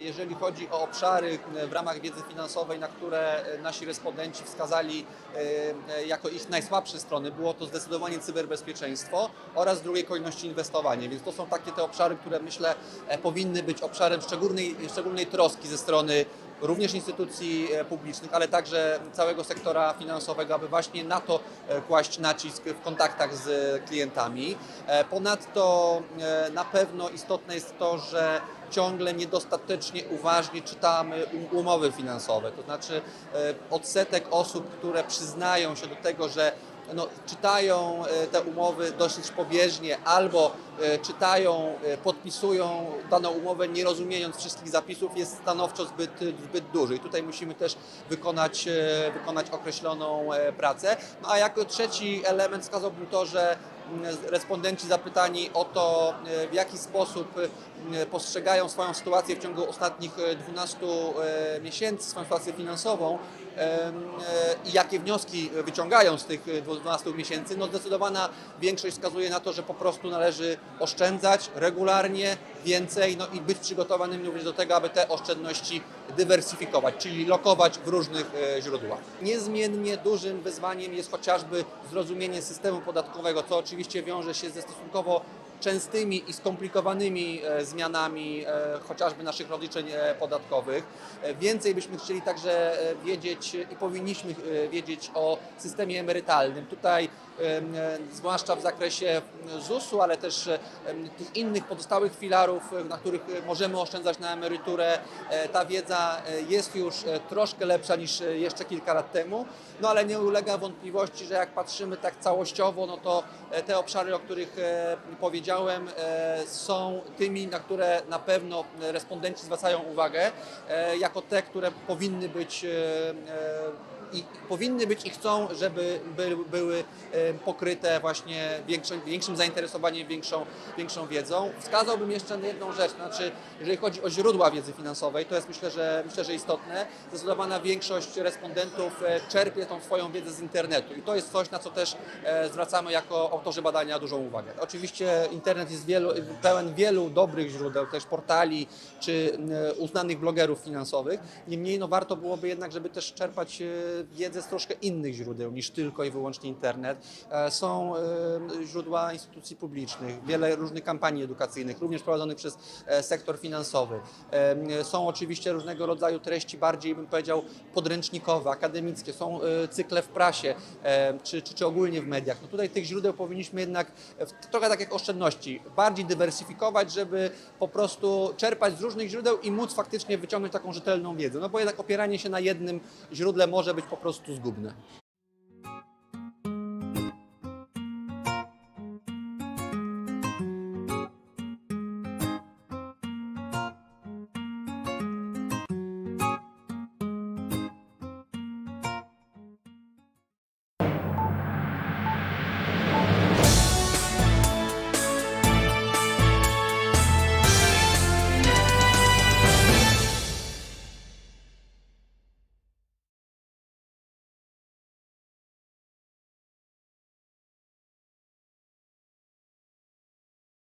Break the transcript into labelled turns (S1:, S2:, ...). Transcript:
S1: Jeżeli chodzi o obszary e, w ramach wiedzy finansowej, na które e, nasi respondenci wskazali e, jako ich najsłabsze strony, było to zdecydowanie cyberbezpieczeństwo oraz w drugiej kolejności inwestowanie. Więc to są takie te obszary, które myślę powinny być obszarem szczególnej, szczególnej troski ze strony również instytucji publicznych, ale także całego sektora finansowego, aby właśnie na to kłaść nacisk w kontaktach z klientami. Ponadto na pewno istotne jest to, że ciągle niedostatecznie uważnie czytamy um- umowy finansowe. To znaczy e, odsetek osób, które przyznają się do tego, że no, czytają e, te umowy dosyć pobieżnie albo e, czytają, e, podpisują daną umowę nie rozumiejąc wszystkich zapisów jest stanowczo zbyt, zbyt duży. I tutaj musimy też wykonać, wykonać określoną pracę. No a jako trzeci element wskazałbym to, że mm, respondenci zapytani o to, w jaki sposób e, postrzegają swoją sytuację w ciągu ostatnich e, 12 e, miesięcy, swoją sytuację finansową i jakie wnioski wyciągają z tych 12 miesięcy, no zdecydowana większość wskazuje na to, że po prostu należy oszczędzać regularnie, więcej, no i być przygotowanym również do tego, aby te oszczędności dywersyfikować, czyli lokować w różnych e, źródłach. Niezmiennie dużym wyzwaniem jest chociażby zrozumienie systemu podatkowego, co oczywiście wiąże się ze stosunkowo częstymi i skomplikowanymi e, zmianami e, chociażby naszych rozliczeń e, podatkowych. Więcej byśmy chcieli także wiedzieć i powinniśmy wiedzieć o systemie emerytalnym. Tutaj zwłaszcza w zakresie ZUS-u, ale też tych innych pozostałych filarów, na których możemy oszczędzać na emeryturę. Ta wiedza jest już troszkę lepsza niż jeszcze kilka lat temu, no ale nie ulega wątpliwości, że jak patrzymy tak całościowo, no to te obszary, o których e, powiedziałem, e, są tymi, na które na pewno respondenci zwracają uwagę, e, jako te, które powinny być e, i powinny być i chcą, żeby by, były pokryte właśnie większym, większym zainteresowaniem, większą, większą wiedzą. Wskazałbym jeszcze jedną rzecz, znaczy jeżeli chodzi o źródła wiedzy finansowej, to jest myślę, że myślę, że istotne. Zdecydowana większość respondentów e, czerpie tą swoją wiedzę z internetu i to jest coś, na co też e, zwracamy jako autorzy badania dużą uwagę. Oczywiście internet jest wielu, pełen wielu dobrych źródeł, też portali czy e, uznanych blogerów finansowych. Niemniej no, warto byłoby jednak, żeby też czerpać wiedzę z troszkę innych źródeł niż tylko i wyłącznie internet. E, Są e, źródła instytucji publicznych, wiele różnych kampanii edukacyjnych, również prowadzonych przez e, sektor finansowy. Są oczywiście różnego rodzaju treści bardziej, bym powiedział, podręcznikowe, akademickie. Są cykle w prasie czy, czy, czy ogólnie w mediach. No tutaj tych źródeł powinniśmy jednak trochę tak jak oszczędności, bardziej dywersyfikować, żeby po prostu czerpać z różnych źródeł i móc faktycznie wyciągnąć taką rzetelną wiedzę. No bo jednak opieranie się na jednym źródle może być po prostu zgubne.